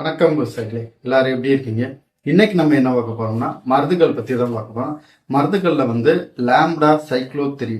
வணக்கம் விவசாயிகளே எல்லாரும் எப்படி இருக்கீங்க? இன்னைக்கு நம்ம என்ன பார்க்க போறோம்னா மருந்துகள் பத்தி தான் பார்க்க போறோம். மருந்துகள்ல வந்து லேம்டா சைக்ளோ த்ரீ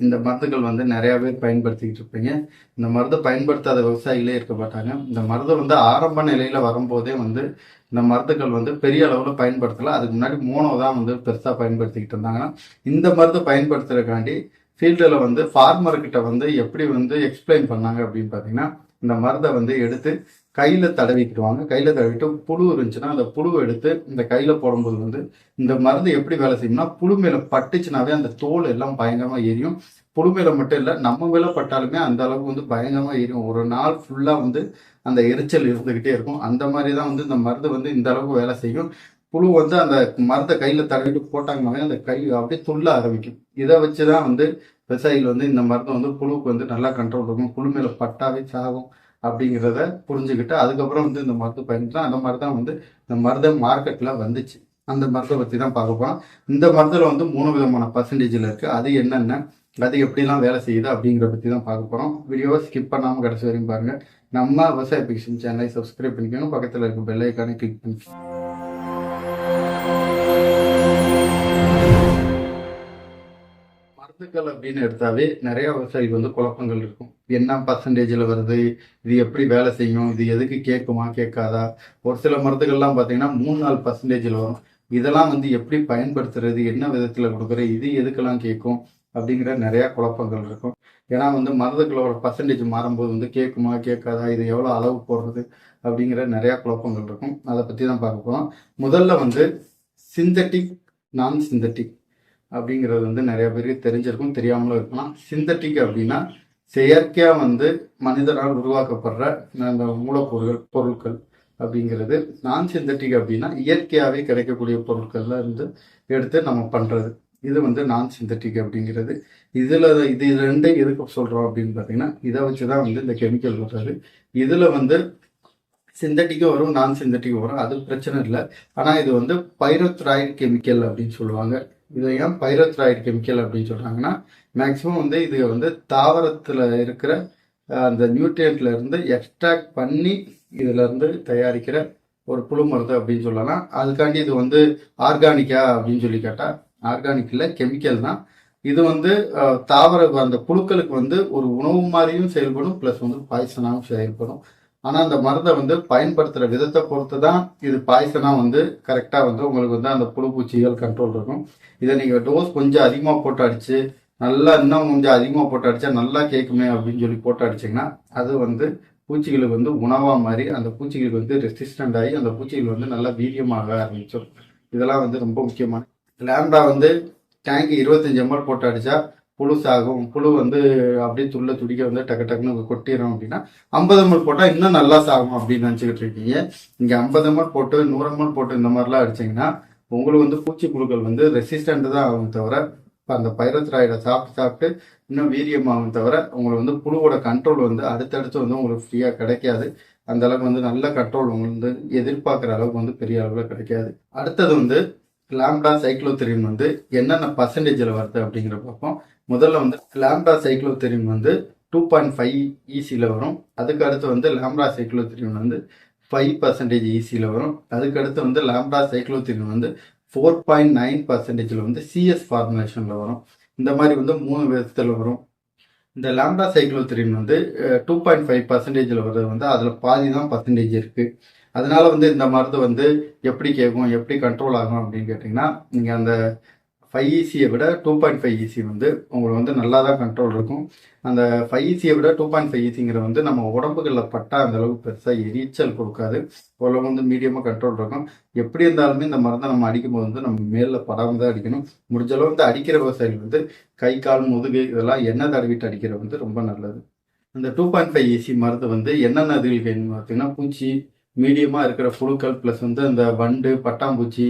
இந்த மருந்துகள் வந்து நிறைய பேர் பயன்படுத்திக்கிட்டு இருப்பீங்க. இந்த மருந்தை பயன்படுத்தாத விவசாயிகளே இருக்க மாட்டாங்க. இந்த மருந்து வந்து ஆரம்ப நிலையில வரும்போதே வந்து இந்த மருந்துகள் வந்து பெரிய அளவில் பயன்படுத்தல. அதுக்கு முன்னாடி மோனோ தான் வந்து பெருசா பயன்படுத்திக்கிட்டு இருந்தாங்கன்னா இந்த மருந்து பயன்படுத்துறதுக்காண்டி ஃபீல்டில் வந்து ஃபார்மர்கிட்ட வந்து எப்படி வந்து எக்ஸ்பிளைன் பண்ணாங்க அப்படின்னு பார்த்தீங்கன்னா இந்த மருந்தை வந்து எடுத்து கையில் தடவிக்கிடுவாங்க. கையில் தடவிட்டு புழு இருந்துச்சுன்னா அந்த புழுவை எடுத்து இந்த கையில் போடும்போது வந்து இந்த மருந்து எப்படி வேலை செய்யும்னா புழு மேலே பட்டுச்சுனாவே அந்த தோல் எல்லாம் பயங்கரமாக எரியும். புழு மேலே மட்டும் இல்லை நம்ம மேலே பட்டாலுமே அந்த அளவுக்கு வந்து பயங்கரமாக எரியும். ஒரு நாள் ஃபுல்லாக வந்து அந்த எரிச்சல் இருந்துக்கிட்டே இருக்கும். அந்த மாதிரி தான் வந்து இந்த மருந்து வந்து இந்த அளவுக்கு வேலை செய்யும். புழு வந்து அந்த மருந்தை கையில் தடவிட்டு போட்டாங்கனாவே அந்த கை அப்படியே துள்ள ஆரம்பிக்கும். இதை வச்சு தான் வந்து விவசாயிகள் வந்து இந்த மருந்து வந்து புழுவுக்கு வந்து நல்லா கண்ட்ரோல் இருக்கும் புழு மேலே பட்டாவே சாகும். அப்படிங்கிறத புரிஞ்சுக்கிட்டு அதுக்கப்புறம் வந்து இந்த மருந்து பயன்படுத்தலாம். அந்த மாதிரி தான் வந்து இந்த மருந்து மார்க்கெட்டில் வந்துச்சு. அந்த மருந்தை பற்றி தான் பார்க்க போகிறோம் இந்த மருந்தில் வந்து மூணு விதமான பர்சன்டேஜில் இருக்குது அது என்னென்ன அது எப்படிலாம் வேலை செய்யுது அப்படிங்கிற பற்றி தான் பார்க்க போகிறோம் வீடியோவை ஸ்கிப் பண்ணாமல் கடைசி வரையும் பாருங்கள் நம்ம விவசாய பிக்ஷன் சேனலை சப்ஸ்கிரைப் பண்ணிக்கோங்க. பக்கத்தில் இருக்க பெல்லைக்கானே கிளிக் பண்ணிக்கோங்க மருந்துகள் அப்படின்னு எடுத்தாவே நிறைய விவசாயிகள் வந்து குழப்பங்கள் இருக்கும். என்ன பர்சன்டேஜில் வருது? இது எப்படி வேலை செய்யும்? இது எதுக்கு கேட்குமா? கேட்காதா? ஒரு சில மருந்துகள்லாம் பார்த்தீங்கன்னா மூணு நாலு பர்சன்டேஜில் வரும். இதெல்லாம் வந்து எப்படி பயன்படுத்துறது? என்ன விதத்தில் கொடுக்குறது? இது எதுக்கெல்லாம் கேட்கும்? அப்படிங்கிற நிறையா குழப்பங்கள் இருக்கும். ஏன்னா வந்து மருந்துகளோட பர்சன்டேஜ் மாறும்போது வந்து கேட்குமா? கேட்காதா? இது எவ்வளோ அளவு போடுறது? அப்படிங்கிற நிறையா குழப்பங்கள் இருக்கும். அதை பற்றி தான் பார்க்க போகிறோம் முதல்ல வந்து சிந்தட்டிக் நான் சிந்தட்டிக் அப்படிங்கிறது வந்து நிறைய பேருக்கு தெரிஞ்சிருக்கும் தெரியாமலும் இருக்கலாம். சிந்தட்டிக் அப்படின்னா செயற்கையாக வந்து மனிதனால் உருவாக்கப்படுற அந்த மூலப்பொருள் பொருட்கள் அப்படிங்கிறது. நான் சிந்தட்டிக் அப்படின்னா இயற்கையாகவே கிடைக்கக்கூடிய பொருட்கள்ல இருந்து எடுத்து நம்ம பண்ணுறது இது வந்து நான் சிந்தட்டிக் அப்படிங்கிறது. இதில் இது ரெண்டே எதுக்கு சொல்கிறோம் அப்படின்னு பார்த்தீங்கன்னா இதை வச்சு தான் வந்து இந்த கெமிக்கல் வர்றது இதில் வந்து சிந்தட்டிக்கும் வரும் நான் சிந்தட்டிக்கும் வரும். அது பிரச்சனை இல்லை. ஆனால் இது வந்து பைரோத்ராய்டு கெமிக்கல் அப்படின்னு சொல்லுவாங்க. இதை ஏன் பைரோத்ராய்டு கெமிக்கல் அப்படின்னு சொல்கிறாங்கன்னா மேக்சிமம் வந்து இது வந்து தாவரத்தில் இருக்கிற அந்த நியூட்ரியன்ட்ல இருந்து எக்ஸ்ட்ராக்ட் பண்ணி இதுல இருந்து தயாரிக்கிற ஒரு புழு மருந்து அப்படின்னு சொல்லலாம். அதுக்காண்டி இது வந்து ஆர்கானிக்கா அப்படின்னு சொல்லி கேட்டா ஆர்கானிக் இல்லை கெமிக்கல் தான். இது வந்து தாவர அந்த புழுக்களுக்கு வந்து ஒரு உணவு மாதிரியும் செயல்படும் ப்ளஸ் வந்து பாய்சனாகவும் செயல்படும். ஆனா அந்த மருந்தை வந்து பயன்படுத்துற விதத்தை பொறுத்து தான் இது பாய்சனா வந்து கரெக்டா வந்து உங்களுக்கு வந்து அந்த புழு பூச்சிகள் கண்ட்ரோல் இருக்கும். இதை நீங்க டோஸ் கொஞ்சம் அதிகமா போட்டு அடிச்சு நல்லா இன்னும் கொஞ்சம் அதிகமாக போட்டு அடிச்சா நல்லா கேட்குமே அப்படின்னு சொல்லி போட்டு அடிச்சிங்கன்னா அது வந்து பூச்சிகளுக்கு வந்து உணவாக மாதிரி அந்த பூச்சிகளுக்கு வந்து ரெசிஸ்டன்ட் ஆகி அந்த பூச்சிகள் வந்து நல்லா வீரியமாக ஆரம்பிச்சிடும் இதெல்லாம் வந்து ரொம்ப முக்கியமான லேம்டா வந்து டேங்க் இருபத்தஞ்சு எம்எல் போட்டு அடிச்சா புழு சாகும். புழு வந்து அப்படியே துள்ள துடிக்க வந்து டக்கு டக்குன்னு கொட்டிடும் அப்படின்னா ஐம்பது எம்எல் போட்டால் இன்னும் நல்லா சாகும் அப்படின்னு நினச்சிக்கிட்டு இருக்கீங்க. இங்கே ஐம்பது எம்எல் போட்டு நூறு எம்எல் போட்டு இந்த மாதிரிலாம் அடிச்சீங்கன்னா உங்களுக்கு வந்து பூச்சி புழுக்கள் வந்து ரெசிஸ்டண்ட் தான் ஆகும் தவிர இப்போ அந்த பைரத்ராய்டை சாப்பிட்டு சாப்பிட்டு இன்னும் வீரியமாகும் தவிர உங்களுக்கு வந்து புழுவோட கண்ட்ரோல் வந்து அடுத்தடுத்து வந்து உங்களுக்கு ஃப்ரீயாக கிடைக்காது. அந்த அளவுக்கு வந்து நல்ல கண்ட்ரோல் உங்களுக்கு வந்து எதிர்பார்க்குற அளவுக்கு வந்து பெரிய அளவில் கிடைக்காது. அடுத்தது வந்து லாம்டா சைக்ளோதெரின் வந்து என்னென்ன பர்சன்டேஜில் வருது அப்படிங்கிற பார்ப்போம். முதல்ல வந்து லாம்டா சைக்ளோதெரின் வந்து டூ பாயிண்ட் ஃபைவ் ஈஸியில் வரும். அதுக்கு அடுத்து வந்து லாம்டா சைக்ளோதெரின் வந்து ஃபைவ் பர்சன்டேஜ் ஈஸியில் வரும். அதுக்கு அடுத்து வந்து லாம்டா சைக்ளோதெரின் வந்து ஃபோர் பாயிண்ட் நைன் பர்சன்டேஜில் வந்து சிஎஸ் ஃபார்முலேஷனில் வரும். இந்த மாதிரி வந்து மூணு விதத்தில் வரும். இந்த லாம்டா சைக்ளோத்திரின் வந்து டூ பாயிண்ட் ஃபைவ் பர்சன்டேஜில் வர்றது வந்து அதில் பாதி தான் பர்சன்டேஜ் இருக்குது அதனால வந்து இந்த மருந்து வந்து எப்படி கேட்கும் எப்படி கண்ட்ரோல் ஆகும் அப்படின்னு கேட்டிங்கன்னா நீங்கள் அந்த ஃபைவ் இசியை விட டூ பாயிண்ட் ஃபைவ் இசி வந்து உங்களுக்கு வந்து நல்லா தான் கண்ட்ரோல் இருக்கும். அந்த ஃபைவ் இசியை விட டூ பாயிண்ட் ஃபைவ் இசிங்கிற வந்து நம்ம உடம்புகளில் பட்டா அந்த அளவுக்கு பெருசாக எரிச்சல் கொடுக்காது. ஓரளவு வந்து மீடியமாக கண்ட்ரோல் இருக்கும். எப்படி இருந்தாலுமே இந்த மருந்தை நம்ம அடிக்கும்போது வந்து நம்ம மேலே படாமல் தான் அடிக்கணும். முடிஞ்ச அளவு வந்து அடிக்கிற விவசாயிகள் வந்து கை கால் முதுகு இதெல்லாம் எண்ணெய் தடவிட்டு அடிக்கிறது வந்து ரொம்ப நல்லது. இந்த டூ பாயிண்ட் ஃபைவ் ஏசி மருந்து வந்து என்னென்ன அதுகளுக்கு பார்த்தீங்கன்னா பூச்சி மீடியமாக இருக்கிற புழுக்கள் ப்ளஸ் வந்து அந்த வண்டு பட்டாம்பூச்சி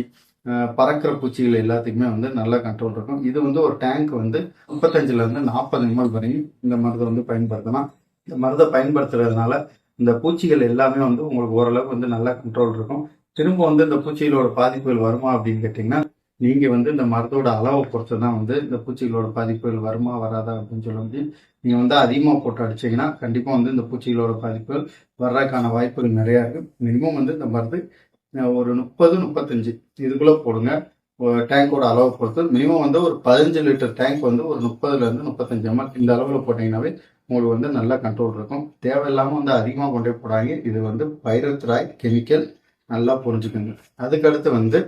பறக்கிற பூச்சிகள் எல்லாத்துக்குமே வந்து நல்லா கண்ட்ரோல் இருக்கும். இது வந்து ஒரு டேங்க் வந்து முப்பத்தஞ்சிலேருந்து நாற்பது எம்எல் வரையும் இந்த மருந்தை வந்து பயன்படுத்தலாம். இந்த மருந்தை பயன்படுத்துறதுனால இந்த பூச்சிகள் எல்லாமே வந்து உங்களுக்கு ஓரளவுக்கு வந்து நல்லா கண்ட்ரோல் இருக்கும். திரும்ப வந்து இந்த பூச்சிகளோட பாதிப்புகள் வருமா அப்படின்னு கேட்டிங்கன்னா நீங்கள் வந்து இந்த மரத்தோட அளவை பொறுத்து தான் வந்து இந்த பூச்சிகளோட பாதிப்புகள் வருமா வராதா அப்படின்னு சொல்ல முடியும். நீங்கள் வந்து அதிகமாக போட்டு அடிச்சீங்கன்னா கண்டிப்பாக வந்து இந்த பூச்சிகளோட பாதிப்புகள் வர்றதுக்கான வாய்ப்புகள் நிறையா இருக்குது மினிமம் வந்து இந்த மருந்து ஒரு முப்பது முப்பத்தஞ்சு இதுக்குள்ளே போடுங்க. டேங்கோட அளவை பொறுத்து மினிமம் வந்து ஒரு பதினஞ்சு லிட்டர் டேங்க் வந்து ஒரு முப்பதுலேருந்து முப்பத்தஞ்சு எம்எல் இந்த அளவில் போட்டிங்கன்னாவே உங்களுக்கு வந்து நல்லா கண்ட்ரோல் இருக்கும். தேவையில்லாமல் வந்து அதிகமாக கொண்டே போடாங்க இது வந்து பைரத்ராய் கெமிக்கல் நல்லா புரிஞ்சுக்கோங்க. அதுக்கடுத்து வந்து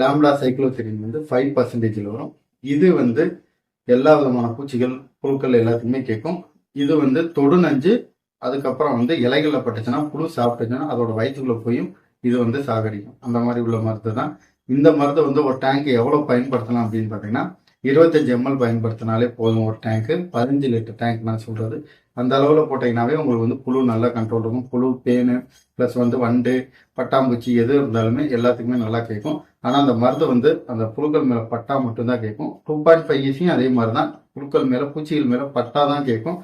லாம்டா சைக்ளோத்திரின் வந்து ஃபைவ் பர்சன்டேஜில் வரும். இது வந்து எல்லா விதமான பூச்சிகள் புழுக்கள் எல்லாத்துக்குமே கேட்கும். இது வந்து தொடு நஞ்சு அதுக்கப்புறம் வந்து இலைகளில் பட்டுச்சுன்னா புழு சாப்பிட்டுச்சுன்னா அதோட வயிற்றுக்குள்ளே போயும் இது வந்து சாகடிக்கும். அந்த மாதிரி உள்ள மருந்து தான். இந்த மருந்து வந்து ஒரு டேங்க் எவ்வளோ பயன்படுத்தலாம் அப்படின்னு பார்த்தீங்கன்னா இருபத்தஞ்சு எம்எல் பயன்படுத்தினாலே போதும் ஒரு டேங்க்கு பதினஞ்சு லிட்டர் டேங்க் நான் சொல்கிறது அந்த அளவில் போட்டிங்கனாவே உங்களுக்கு வந்து புழு நல்லா கண்ட்ரோல் இருக்கும். புழு பேனு ப்ளஸ் வந்து வண்டு பட்டாம்பூச்சி எது இருந்தாலுமே எல்லாத்துக்குமே நல்லா கேட்கும். ஆனால் அந்த மருந்து வந்து அந்த புழுக்கள் மேலே பட்டா மட்டும்தான் கேட்கும். டூ பாயிண்ட் ஃபைவ் இசியும் அதே மாதிரி தான் புழுக்கள் மேலே பூச்சிகள் மேலே பட்டா தான் கேட்கும்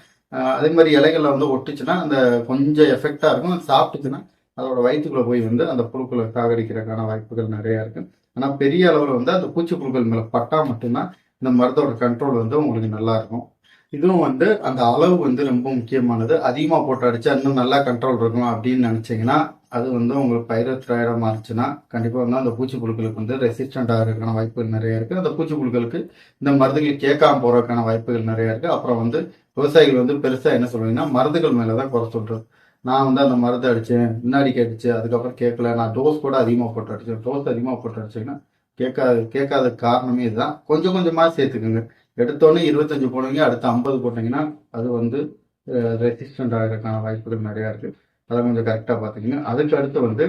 அதே மாதிரி இலைகளில் வந்து ஒட்டுச்சுன்னா அந்த கொஞ்சம் எஃபெக்டாக இருக்கும். அது சாப்பிட்டுச்சுன்னா அதோட வயிற்றுக்குள்ளே போய் வந்து அந்த புழுக்களை சாகடிக்கிறதுக்கான வாய்ப்புகள் நிறையா இருக்குது ஆனால் பெரிய அளவில் வந்து அந்த பூச்சி புழுக்கள் மேலே பட்டா மட்டும்தான் இந்த மருந்தோட கண்ட்ரோல் வந்து உங்களுக்கு நல்லா இருக்கும். இதுவும் வந்து அந்த அளவு வந்து ரொம்ப முக்கியமானது. அதிகமாக போட்டு அடிச்சா இன்னும் நல்லா கண்ட்ரோல் இருக்கும் அப்படின்னு நினச்சிங்கன்னா அது வந்து உங்களுக்கு பைரத்ராய்டாக மாறுச்சுன்னா கண்டிப்பாக வந்து அந்த பூச்சி புழுக்களுக்கு வந்து ரெசிஸ்டண்ட் ஆகிறதுக்கான வாய்ப்புகள் நிறைய இருக்குது அந்த பூச்சி புழுக்களுக்கு இந்த மருந்துகள் கேட்காம போகிறதுக்கான வாய்ப்புகள் நிறைய இருக்குது அப்புறம் வந்து விவசாயிகள் வந்து பெருசாக என்ன சொல்லுவீங்கன்னா மருந்துகள் மேலே தான் குறை சொல்கிறது நான் வந்து அந்த மருந்து அடித்தேன் முன்னாடி கேட்டுச்சு அதுக்கப்புறம் கேட்கல. நான் டோஸ் கூட அதிகமாக போட்டு அடித்தேன் டோஸ் அதிகமாக போட்டு அடிச்சீங்கன்னா கேட்காது கேட்காத காரணமே இதுதான். கொஞ்சம் கொஞ்சமாக சேர்த்துக்குங்க. எடுத்தோன்னே இருபத்தஞ்சு போனீங்க அடுத்து ஐம்பது போட்டிங்கன்னா அது வந்து ரெசிஸ்டண்ட் ஆகிறதுக்கான வாய்ப்புகள் நிறையா இருக்குது அதை கொஞ்சம் கரெக்டாக பார்த்தீங்கன்னா அதுக்கு அடுத்து வந்து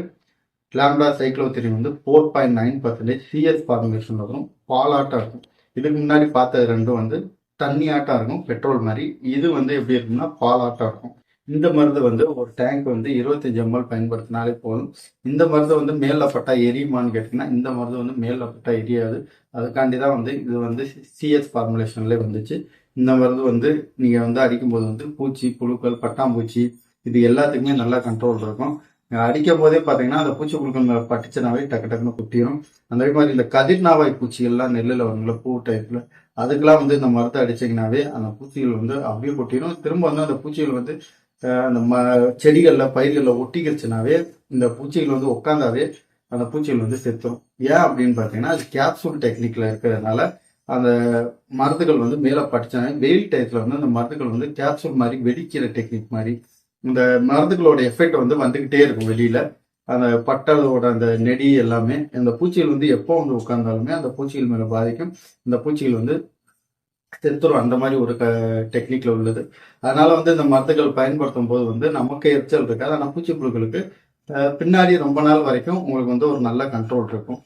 லாம்டா சைக்ளோத்திரி வந்து four point nine percentage CS formulation வரும். பாலாட்டம் இருக்கும். இதுக்கு முன்னாடி பார்த்தது ரெண்டும் வந்து தண்ணி ஆட்டம் இருக்கும் பெட்ரோல் மாதிரி. இது வந்து எப்படி இருக்கும்னா பாலாட்டம் இருக்கும். இந்த மருந்து வந்து ஒரு டேங்க் வந்து இருபத்தஞ்சு எம்எல் பயன்படுத்தினாலே போதும். இந்த மருந்து வந்து மேல பட்டா எரியுமான்னு கேட்டிங்கன்னா இந்த மருந்து வந்து மேல பட்டா எரியாது. அதுக்காண்டி தான் வந்து இது வந்து சிஎஸ் ஃபார்முலேஷன்லேயே வந்துச்சு. இந்த மருந்து வந்து நீங்கள் வந்து அடிக்கும்போது வந்து பூச்சி புழுக்கள் பட்டாம்பூச்சி இது எல்லாத்துக்குமே நல்லா கண்ட்ரோல் இருக்கும். அடிக்கும் போதே பார்த்தீங்கன்னா அந்த பூச்சி புழுக்கள் மேலே பட்டுச்சுனாவே டக்கு டக்குன்னு குட்டிடும் அந்த மாதிரி இந்த கதிர்நாவாய் பூச்சிகள்லாம் நெல்லில் வரும்ல பூ டைப்பில் அதுக்கெல்லாம் வந்து இந்த மருந்தை அடிச்சிங்கனாவே அந்த பூச்சிகள் வந்து அப்படியே கொட்டிடும் திரும்ப வந்து அந்த பூச்சிகள் வந்து அந்த ம செடிகளில் பயிர்களில் ஒட்டிக்கிருச்சுனாவே இந்த பூச்சிகள் வந்து உட்காந்தாவே அந்த பூச்சிகள் வந்து செத்துரும். ஏன் அப்படின்னு பார்த்தீங்கன்னா அது கேப்சூல் டெக்னிக்கில் இருக்கிறதுனால அந்த மருந்துகள் வந்து மேலே படிச்சாங்க வெயில் டயத்தில் வந்து அந்த மருந்துகள் வந்து கேப்சூல் மாதிரி வெடிக்கிற டெக்னிக் மாதிரி இந்த மருந்துகளோட எஃபெக்ட் வந்து வந்துக்கிட்டே இருக்கும் வெளியில். அந்த பட்டதோட அந்த நெடி எல்லாமே அந்த பூச்சிகள் வந்து எப்போ வந்து உட்கார்ந்தாலுமே அந்த பூச்சிகள் மேலே பாதிக்கும். இந்த பூச்சிகள் வந்து திருத்தரும் அந்த மாதிரி ஒரு க டெக்னிக்ல உள்ளது. அதனால வந்து இந்த மருந்துகள் பயன்படுத்தும் போது வந்து நமக்கு எரிச்சல் இருக்காது. ஆனால் பூச்சி புழுக்களுக்கு பின்னாடி ரொம்ப நாள் வரைக்கும் உங்களுக்கு வந்து ஒரு நல்ல கண்ட்ரோல் இருக்கும்.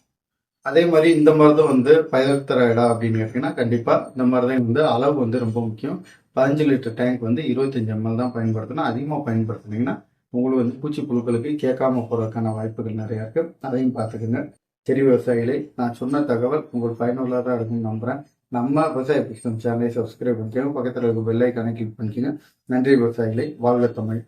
அதே மாதிரி இந்த மருந்து வந்து பயர்த்தரைடா அப்படின்னு கேட்டிங்கன்னா கண்டிப்பாக இந்த மருந்தை வந்து அளவு வந்து ரொம்ப முக்கியம். பதினஞ்சு லிட்டர் டேங்க் வந்து இருபத்தஞ்சு எம்எல் தான் பயன்படுத்தணும் அதிகமாக பயன்படுத்துனீங்கன்னா உங்களுக்கு வந்து பூச்சி புழுக்களுக்கு கேட்காம போகிறதுக்கான வாய்ப்புகள் நிறையா இருக்குது அதையும் பார்த்துக்குங்க. சரி விவசாயிகளை நான் சொன்ன தகவல் உங்களுக்கு பயனுள்ளதாக இருக்கும்னு நம்புகிறேன் நம்ம விவசாய பிக்சம் சேனலை சப்ஸ்கிரைப் பண்ணிக்கோங்க. பக்கத்தில் இருக்க பெல் ஐக்கானை கிளிக் பண்ணிக்கோங்க. நன்றி விவசாயிகளை. வாழ்க தமிழ்.